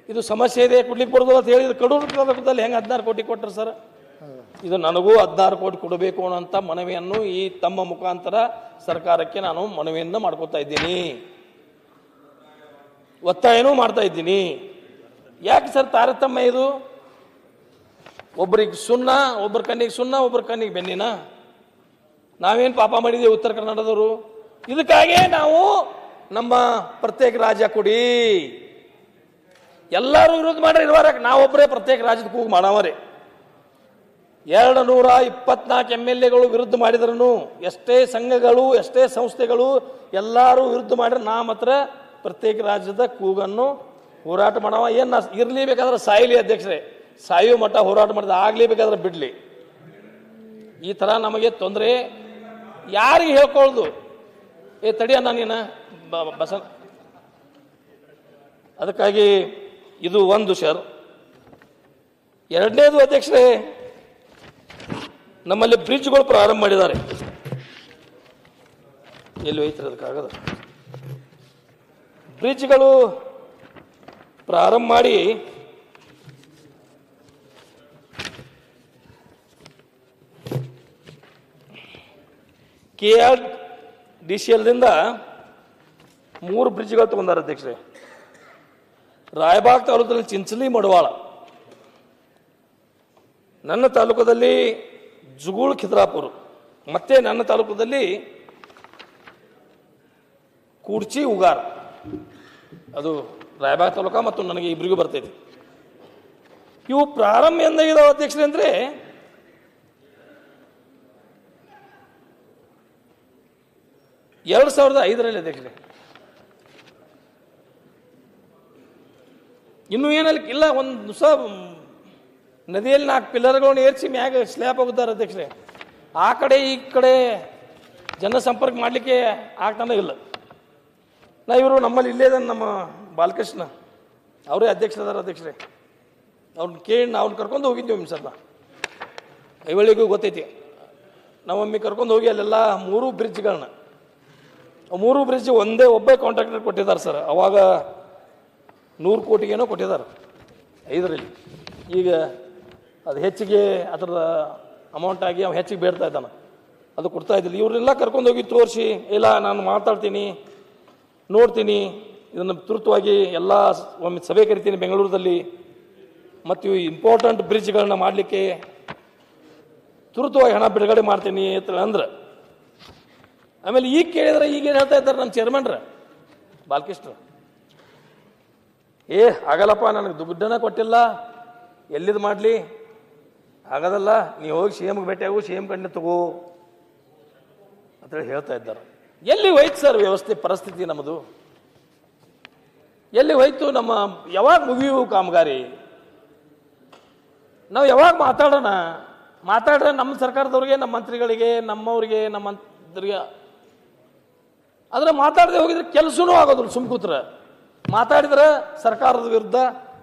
ಇದು ಸಮಸ್ಯೆ ಇದೆ ಕೊಡ್ಲಿಕ್ಕೆ ಬರೋದು ಅಂತ ಹೇಳಿದ್ರು ಕಡೂರು ತಾಲೂಕದಲ್ಲಿ ಹೆಂಗೆ ಹದಿನಾರು ಕೋಟಿ ಕೊಟ್ಟರು ಸರ್? ಇದು ನನಗೂ ಹದಿನಾರು ಕೋಟಿ ಕೊಡಬೇಕು ಅನ್ನೋಂಥ ಮನವಿಯನ್ನು ಈ ತಮ್ಮ ಮುಖಾಂತರ ಸರ್ಕಾರಕ್ಕೆ ನಾನು ಮನವಿಯನ್ನು ಮಾಡ್ಕೋತಾ ಇದ್ದೀನಿ. ಒತ್ತಾಯನೂ ಮಾಡ್ತಾ ಇದ್ದೀನಿ. ಯಾಕೆ ಸರ್ ತಾರತಮ್ಯ ಇದು? ಒಬ್ರಿಗೆ ಸುಣ್ಣ ಒಬ್ಬರ ಕಣ್ಣಿಗೆ ಸುಣ್ಣ ಒಬ್ಬರ ಕಣ್ಣಿಗೆ ಬೆನ್ನಿನ? ನಾವೇನು ಪಾಪ ಮಾಡಿದ್ದೀವಿ ಉತ್ತರ ಕನ್ನಡದವರು ಇದಕ್ಕಾಗೇ ನಾವು ನಮ್ಮ ಪ್ರತ್ಯೇಕ ರಾಜ್ಯ ಕೊಡಿ. ಎಲ್ಲರೂ ವಿರೋಧ ಮಾಡ್ರಿ ಇರುವಾರ ನಾವೊಬ್ಬರೇ ಪ್ರತ್ಯೇಕ ರಾಜ್ಯದ ಕೂಗು ಮಾಡವರೇ. ಎರಡು ನೂರ ಇಪ್ಪತ್ನಾಲ್ಕು ಎಂ ಎಲ್ ಎಗಳು ವಿರುದ್ಧ ಮಾಡಿದ್ರೂ ಎಷ್ಟೇ ಸಂಘಗಳು, ಎಷ್ಟೇ ಸಂಸ್ಥೆಗಳು ಎಲ್ಲರೂ ವಿರುದ್ಧ ಮಾಡಿದ್ರೆ ನಾ ಮಾತ್ರ ಪ್ರತ್ಯೇಕ ರಾಜ್ಯದ ಕೂಗನ್ನು ಹೋರಾಟ ಮಾಡವ. ಏನು ನಾ ಇರಲಿ ಬೇಕಾದ್ರೆ ಸಾಯಲಿ ಅಧ್ಯಕ್ಷರೇ. ಸಾಯುವ ಮಟ್ಟ ಹೋರಾಟ ಮಾಡಿದ ಆಗ್ಲಿ ಬೇಕಾದ್ರೆ ಬಿಡಲಿ. ಈ ಥರ ನಮಗೆ ತೊಂದರೆ ಯಾರಿಗೆ ಹೇಳ್ಕೊಳ್ದು? ಏ ತಡಿಯಣ್ಣ ನೀನು. ಬಸ ಅದಕ್ಕಾಗಿ ಇದು ಒಂದು ಸರ್. ಎರಡನೇದು ಅಧ್ಯಕ್ಷರೇ, ನಮ್ಮಲ್ಲಿ ಬ್ರಿಡ್ಜ್ಗಳು ಪ್ರಾರಂಭ ಮಾಡಿದ್ದಾರೆ. ಎಲ್ಲಿ ಹೋಯ್ತಾರೆ ಅದಕ್ಕಾಗದ? ಬ್ರಿಡ್ಜ್ಗಳು ಪ್ರಾರಂಭ ಮಾಡಿ ಕೆ ಆರ್ ಡಿ ಸಿ ಎಲ್ದಿಂದ ಮೂರು ಬ್ರಿಡ್ಜ್ಗಳು ತಗೊಂಡಾರ ಅಧ್ಯಕ್ಷರೇ. ರಾಯಬಾಗ್ ತಾಲೂಕಲ್ಲಿ ಚಿಂಚಲಿ ಮಡವಾಳ. ನನ್ನ ತಾಲೂಕದಲ್ಲಿ ಜುಗುಳ್ ಖಿದ್ರಾಪುರ. ಮತ್ತೆ ನನ್ನ ತಾಲೂಕದಲ್ಲಿ ಕೂಡ್ಚಿ ಉಗಾರ್. ಅದು ರಾಯಬಾಗ ತಾಲೂಕ ಮತ್ತು ನನಗೆ ಇಬ್ಬರಿಗೂ ಬರ್ತೈತಿ. ಇವು ಪ್ರಾರಂಭ ಎಂದಾಗಿದಾವ ಅಧ್ಯಕ್ಷರೇ ಅಂದರೆ ಎರಡು ಸಾವಿರದ ಐದರಲ್ಲಿ ಅಧ್ಯಕ್ಷರೇ. ಇನ್ನೂ ಏನಲ್ಲಿ ಇಲ್ಲ, ಒಂದು ಸಹ ನದಿಯಲ್ಲಿ ನಾಲ್ಕು ಪಿಲ್ಲರ್ಗಳನ್ನ ಏರಿಸಿ ಮ್ಯಾಗ ಸ್ಲ್ಯಾಪ್ ಹೋಗುತ್ತಾರೆ ಅಧ್ಯಕ್ಷರೇ. ಆ ಕಡೆ ಈ ಕಡೆ ಜನಸಂಪರ್ಕ ಮಾಡಲಿಕ್ಕೆ ಆಗ್ತಾನೆ ಇಲ್ಲ. ನಾ ಇವರು ನಮ್ಮಲ್ಲಿ ಇಲ್ಲೇ ಇದ್ದಾನೆ ನಮ್ಮ ಬಾಲಕೃಷ್ಣ. ಅವರೇ ಅಧ್ಯಕ್ಷರದಾರ ಅಧ್ಯಕ್ಷರೇ. ಅವ್ರನ್ನ ಕೇಳಿ ನಾವು ಕರ್ಕೊಂಡು ಹೋಗಿದ್ವಿ ಒಮ್ಮೆ ಸರ್ ಐವಳಿಗೂ ಗೊತ್ತೈತಿ. ನಮ್ಮಮ್ಮಿ ಕರ್ಕೊಂಡು ಹೋಗಿ ಅಲ್ಲೆಲ್ಲ ಮೂರು ಬ್ರಿಡ್ಜ್ಗಳನ್ನ. ಮೂರು ಬ್ರಿಡ್ಜ್ ಒಂದೇ ಒಬ್ಬೇ ಕಾಂಟ್ರಾಕ್ಟರ್ ಕೊಟ್ಟಿದ್ದಾರೆ ಸರ್. ಅವಾಗ ನೂರು ಕೋಟಿಗೇನೋ ಕೊಟ್ಟಿದ್ದಾರೆ ಐದರಲ್ಲಿ. ಈಗ ಅದು ಹೆಚ್ಚಿಗೆ ಅದರ ಅಮೌಂಟ್ ಆಗಿ ಅವ್ನು ಹೆಚ್ಚಿಗೆ ಬೇಡ್ತಾ ಇದ್ದಾನೆ. ಅದು ಕೊಡ್ತಾ ಇದ್ದಿಲ್ಲ. ಇವರೆಲ್ಲ ಕರ್ಕೊಂಡು ಹೋಗಿ ತೋರಿಸಿ, ಇಲ್ಲ, ನಾನು ಮಾತಾಡ್ತೀನಿ. ನೋಡ್ತೀನಿ. ಇದನ್ನು ತುರ್ತುವಾಗಿ ಎಲ್ಲ ಒಮ್ಮೆ ಸಭೆ ಕರಿತೀನಿ ಬೆಂಗಳೂರಲ್ಲಿ ಮತ್ತು ಇವು ಇಂಪಾರ್ಟೆಂಟ್ ಬ್ರಿಡ್ಜ್ಗಳನ್ನ ಮಾಡಲಿಕ್ಕೆ ತುರ್ತುವಾಗಿ ಹಣ ಬಿಡುಗಡೆ ಮಾಡ್ತೀನಿ ಅಂದ್ರೆ, ಆಮೇಲೆ ಈಗ ಕೇಳಿದ್ರೆ ಈಗ ಏನು ಹೇಳ್ತಾ ಇದ್ದಾರೆ ನಮ್ಮ ಚೇರ್ಮನ್ರ ಬಾಲಕೃಷ್ಣ. ಏ ಆಗಲ್ಲಪ್ಪ ನನಗೆ ದುಡ್ಡನ್ನ ಕೊಟ್ಟಿಲ್ಲ. ಎಲ್ಲಿದು ಮಾಡಲಿ? ಆಗೋದಲ್ಲ ನೀವು ಹೋಗಿ ಸಿ ಎಮ್ಗೆ ಭೇಟಿ ಆಗು, ಸಿ ಎಂ ಕಣ್ಣೆ ತಗೋ ಅಂತೇಳಿ ಹೇಳ್ತಾ ಇದ್ದಾರೆ. ಎಲ್ಲಿ ಹೋಯ್ತು ಸರ್ ವ್ಯವಸ್ಥೆ ಪರಿಸ್ಥಿತಿ ನಮ್ಮದು? ಎಲ್ಲಿ ಹೋಯ್ತು ನಮ್ಮ ಯಾವಾಗ ಮುಗಿಯುವ ಕಾಮಗಾರಿ? ನಾವು ಯಾವಾಗ ಮಾತಾಡೋಣ? ಮಾತಾಡ್ರೆ ನಮ್ಮ ಸರ್ಕಾರದವ್ರಿಗೆ, ನಮ್ಮ ಮಂತ್ರಿಗಳಿಗೆ, ನಮ್ಮವ್ರಿಗೆ ನಮ್ಮ ಮಂತ್ರಿಗೆ ಆದ್ರೆ ಮಾತಾಡದೆ ಹೋಗಿದ್ರೆ ಕೆಲಸನೂ ಆಗೋದಿಲ್ಲ ಸುಮ್ ಕೂತ್ರ ಮಾತಾಡಿದ್ರೆ ಸರ್ಕಾರದ ವಿರುದ್ಧ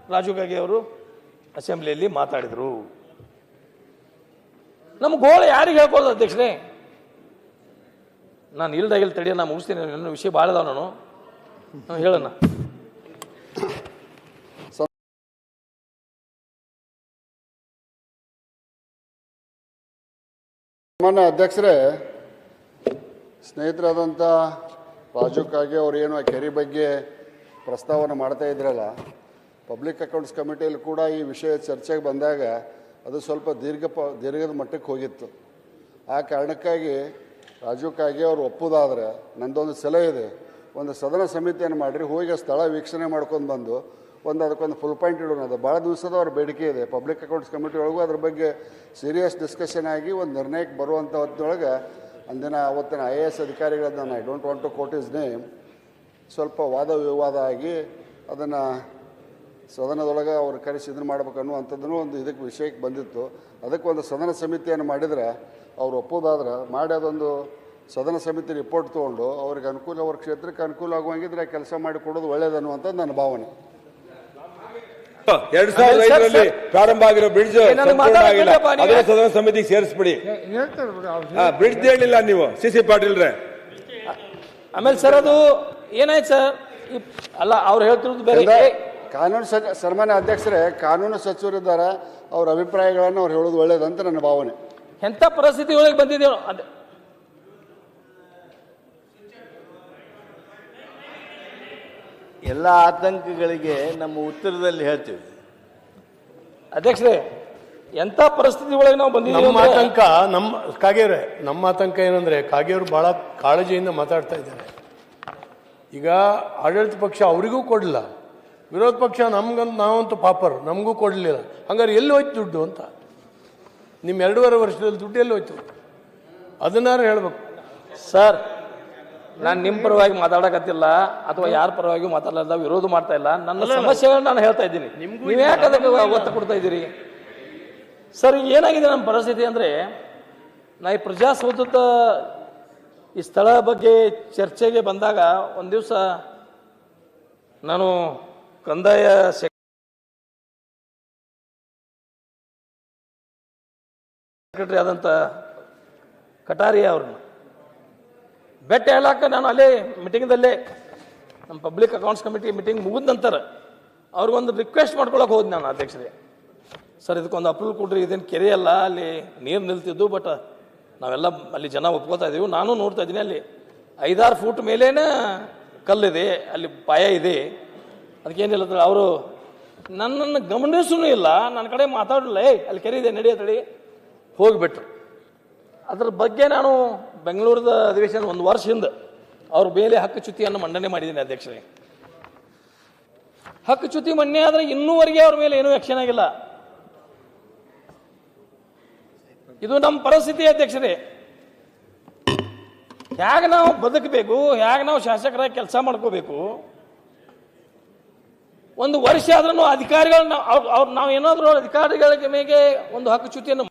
ರಾಜೀವ್ ಗಾಂಧಿ ಅವರು ಅಸೆಂಬ್ಲಿಯಲ್ಲಿ ಮಾತಾಡಿದರು. ನಮ್ಮ ಗೋಳ ಯಾರಿಗೆ ಹೇಳ್ಬೋದು ಅಧ್ಯಕ್ಷರೇ? ನಾನು ಇಲ್ದಾಗಿಲ್ಲ ತಡಿಯ ನಾನು ಮುಗಿಸ್ತೀನಿ ನನ್ನ ವಿಷಯ ಭಾಳ ಅದಾವ ನಾನು. ಹೇಳೋಣ ಮಾನ್ಯ ಅಧ್ಯಕ್ಷರೇ ಸ್ನೇಹಿತರಾದಂಥ ರಾಜು ಕಾಗೆ ಅವರು ಏನು ಆ ಕೆರೆ ಬಗ್ಗೆ ಪ್ರಸ್ತಾವನೆ ಮಾಡ್ತಾ ಇದ್ರಲ್ಲ, ಪಬ್ಲಿಕ್ ಅಕೌಂಟ್ಸ್ ಕಮಿಟಿಯಲ್ಲಿ ಕೂಡ ಈ ವಿಷಯ ಚರ್ಚೆಗೆ ಬಂದಾಗ ಅದು ಸ್ವಲ್ಪ ದೀರ್ಘ ದೀರ್ಘದ ಮಟ್ಟಕ್ಕೆ ಹೋಗಿತ್ತು. ಆ ಕಾರಣಕ್ಕಾಗಿ ರಾಜು ಅವ್ರು ಅವರು ಒಪ್ಪುದಾದ್ರೆ ನಂದೊಂದು ಸಲಹೆ ಇದೆ. ಒಂದು ಸದನ ಸಮಿತಿಯನ್ನು ಮಾಡಿರಿ, ಹೋಗಿ ಸ್ಥಳ ವೀಕ್ಷಣೆ ಮಾಡ್ಕೊಂಡು ಬಂದು ಒಂದು ಅದಕ್ಕೊಂದು ಫುಲ್ ಪಾಯಿಂಟ್ ಇಡೋಣ. ಅದು ಭಾಳ ದಿವಸದ ಅವ್ರ ಬೇಡಿಕೆ ಇದೆ. ಪಬ್ಲಿಕ್ ಅಕೌಂಟ್ಸ್ ಕಮಿಟಿ ಒಳಗೂ ಅದ್ರ ಬಗ್ಗೆ ಸೀರಿಯಸ್ ಡಿಸ್ಕಷನ್ ಆಗಿ ಒಂದು ನಿರ್ಣಯಕ್ಕೆ ಬರುವಂಥ ಹೊತ್ತಿನೊಳಗೆ ಅಂದಿನ ಅವತ್ತಿನ ಐ ಎ ಎಸ್ ನಾನು I don't want to quote his name ಸ್ವಲ್ಪ ವಾದ ವಿವಾದ ಆಗಿ ಅದನ್ನು ಸದನದೊಳಗೆ ಅವ್ರು ಕರೆಸಿ ಇದನ್ನು ಮಾಡ್ಬೇಕು ಅನ್ನುವಂಥದ್ದನ್ನು ಒಂದು ಇದಕ್ಕೆ ವಿಷಯಕ್ಕೆ ಬಂದಿತ್ತು. ಅದಕ್ಕೆ ಒಂದು ಸದನ ಸಮಿತಿಯನ್ನು ಮಾಡಿದರೆ ಅವ್ರು ಒಪ್ಪೋದಾದ್ರೆ ಮಾಡಿ ಅದೊಂದು ಸದನ ಸಮಿತಿ ರಿಪೋರ್ಟ್ ತೊಗೊಂಡು ಅವ್ರಿಗೆ ಅನುಕೂಲ ಅವ್ರ ಕ್ಷೇತ್ರಕ್ಕೆ ಅನುಕೂಲ ಆಗುವಂಗಿದ್ರೆ ಕೆಲಸ ಮಾಡಿ ಕೊಡೋದು ಒಳ್ಳೇದು ಅಂತ ನನ್ನ ಭಾವನೆ. ಎರಡ್ ಸಾವಿರದ ಐದರಲ್ಲಿ ಪ್ರಾರಂಭ ಆಗಿರೋ ಬ್ರಿಡ್ಜ್ ಅದನ್ನ ಸದನ ಸಮಿತಿಗೆ ಸೇರಿಸ್ಬಿಡಿ. ಬ್ರಿಡ್ಜ್ ಹೇಳಿಲ್ಲ ನೀವು ಸಿ ಸಿ ಪಾಟೀಲ್ರೆ. ಆಮೇಲೆ ಸರ್ ಅದು ಏನಾಯ್ತು ಸರ್? ಅಲ್ಲ ಅವ್ರು ಹೇಳ್ತಿರೋದು ಬೇರೆ. ಕಾನೂನು ಸಚಿವ ಸನ್ಮಾನ್ಯ ಅಧ್ಯಕ್ಷರೇ ಕಾನೂನು ಸಚಿವರಿದ್ದಾರೆ ಅವ್ರ ಅಭಿಪ್ರಾಯಗಳನ್ನು ಅವ್ರು ಹೇಳೋದು ಒಳ್ಳೇದಂತ ನನ್ನ ಭಾವನೆ. ಎಂಥ ಪರಿಸ್ಥಿತಿ ಒಳಗೆ ಬಂದಿದ್ದೇವೆ ಅದು ಎಲ್ಲ ಆತಂಕಗಳಿಗೆ ನಮ್ಮ ಉತ್ತರದಲ್ಲಿ ಹೇಳ್ತೀವಿ. ಅಧ್ಯಕ್ಷರೇ ಎಂಥ ಪರಿಸ್ಥಿತಿ ಒಳಗೆ ನಾವು ಬಂದಿದ್ದೀವಿ ನಮ್ಮ ಆತಂಕ ನಮ್ಮ ಕಾಗೇವ್ರೆ ನಮ್ಮ ಆತಂಕ ಏನಂದ್ರೆ ಕಾಗೇವ್ರು ಬಹಳ ಕಾಳಜಿಯಿಂದ ಮಾತಾಡ್ತಾ ಇದ್ದಾರೆ. ಈಗ ಆಡಳಿತ ಪಕ್ಷ ಅವರಿಗೂ ಕೊಡಲಿಲ್ಲ. ವಿರೋಧ ಪಕ್ಷ ನಮ್ಗಂತ ನಾವಂತೂ ಪಾಪರ್ ನಮಗೂ ಕೊಡಲಿಲ್ಲ. ಹಂಗಾರೆ ಎಲ್ಲಿ ಹೋಯ್ತು ದುಡ್ಡು ಅಂತ? ನಿಮ್ಮ ಎರಡೂವರೆ ವರ್ಷದಲ್ಲಿ ದುಡ್ಡು ಎಲ್ಲಿ ಹೋಯ್ತು. ಅದನ್ನಾರು ಹೇಳ್ಬೇಕು. ಸರ್ ನಾನು ನಿಮ್ಮ ಪರವಾಗಿ ಮಾತಾಡಕತ್ತಿಲ್ಲ ಅಥವಾ ಯಾರ ಪರವಾಗಿ ಮಾತಾಡಲ್ಲ ವಿರೋಧ ಮಾಡ್ತಾ ಇಲ್ಲ. ನನ್ನ ಸಮಸ್ಯೆಗಳನ್ನ ನಾನು ಹೇಳ್ತಾ ಇದ್ದೀನಿ. ನೀವು ಯಾಕೆ ಅದಕ್ಕೆ ಒತ್ತು ಕೊಡ್ತಾ ಇದ್ದೀರಿ? ಸರ್ ಏನಾಗಿದೆ ನಮ್ಮ ಪರಿಸ್ಥಿತಿ ಅಂದರೆ ನಾ ಈ ಪ್ರಜಾಸೌಧದ ಈ ಸ್ಥಳ ಬಗ್ಗೆ ಚರ್ಚೆಗೆ ಬಂದಾಗ ಒಂದು ದಿವಸ ನಾನು ಕಂದಾಯ ಸೆಕ್ರೆಟರಿ ಆದಂಥ ಕಟಾರಿ ಅವ್ರನ್ನ. ಬೆಟ್ಟ ಹೇಳಕ್ಕೆ ನಾನು ಅಲ್ಲೇ ಮೀಟಿಂಗ್ದಲ್ಲೇ ನಮ್ಮ ಪಬ್ಲಿಕ್ ಅಕೌಂಟ್ಸ್ ಕಮಿಟಿ ಮೀಟಿಂಗ್ ಮುಗಿದ ನಂತರ ಅವ್ರಿಗೊಂದು ರಿಕ್ವೆಸ್ಟ್ ಮಾಡ್ಕೊಳಕ್ಕೆ ಹೋದ್ ನಾನು ಅಧ್ಯಕ್ಷರೇ ಸರ್, ಇದಕ್ಕೊಂದು ಅಪ್ರೂವಲ್ ಕೊಡ್ರಿ, ಇದೇನು ಕೆರೆ ಅಲ್ಲ, ಅಲ್ಲಿ ನೀರು ನಿಲ್ತಿದ್ದು ಬಟ್ ನಾವೆಲ್ಲ ಅಲ್ಲಿ ಜನ ಒಪ್ಕೋತಾ ಇದೀವಿ, ನಾನು ನೋಡ್ತಾ ಇದ್ದೀನಿ ಅಲ್ಲಿ ಐದಾರು ಫೂಟ್ ಮೇಲೇನೆ ಕಲ್ಲಿದೆ, ಅಲ್ಲಿ ಪಾಯ ಇದೆ. ಅದಕ್ಕೇನಿಲ್ಲ ಅವರು ನನ್ನನ್ನು ಗಮನಿಸೂ ಇಲ್ಲ, ನನ್ನ ಕಡೆ ಮಾತಾಡಲಿಲ್ಲ, ಏಯ್, ಅಲ್ಲಿ ಕೆರೆ ಇದೆ ನಡೆಯತ್ತಡಿ ಹೋಗಿಬಿಟ್ರು. ಅದ್ರ ಬಗ್ಗೆ ನಾನು ಬೆಂಗಳೂರದ ಅಧಿವೇಶನ ಒಂದು ವರ್ಷ ಹಿಂದೆ ಅವ್ರ ಮೇಲೆ ಹಕ್ಕುಚ್ಯುತಿಯನ್ನು ಮಂಡನೆ ಮಾಡಿದ್ದೀನಿ ಅಧ್ಯಕ್ಷರೇ. ಹಕ್ಕುಚ್ಯುತಿ ಮನ್ನೆ ಆದರೆ ಇನ್ನೂವರೆಗೆ ಅವ್ರ ಮೇಲೆ ಏನೂ ಆಕ್ಷನ್ ಆಗಿಲ್ಲ. ಇದು ನಮ್ಮ ಪರಿಸ್ಥಿತಿ ಅಧ್ಯಕ್ಷರೇ. ಹೇಗೆ ನಾವು ಬದುಕಬೇಕು ಹೇಗೆ ನಾವು ಶಾಸಕರಾಗಿ ಕೆಲಸ ಮಾಡ್ಕೋಬೇಕು? ಒಂದು ವರ್ಷ ಆದ್ರೂ ಅಧಿಕಾರಿಗಳನ್ನ, ಅವ್ರು ನಾವು ಏನಾದರೂ ಅಧಿಕಾರಿಗಳ ಮೇಲೆ ಒಂದು ಹಕ್ಕುಚ್ಯುತಿಯನ್ನು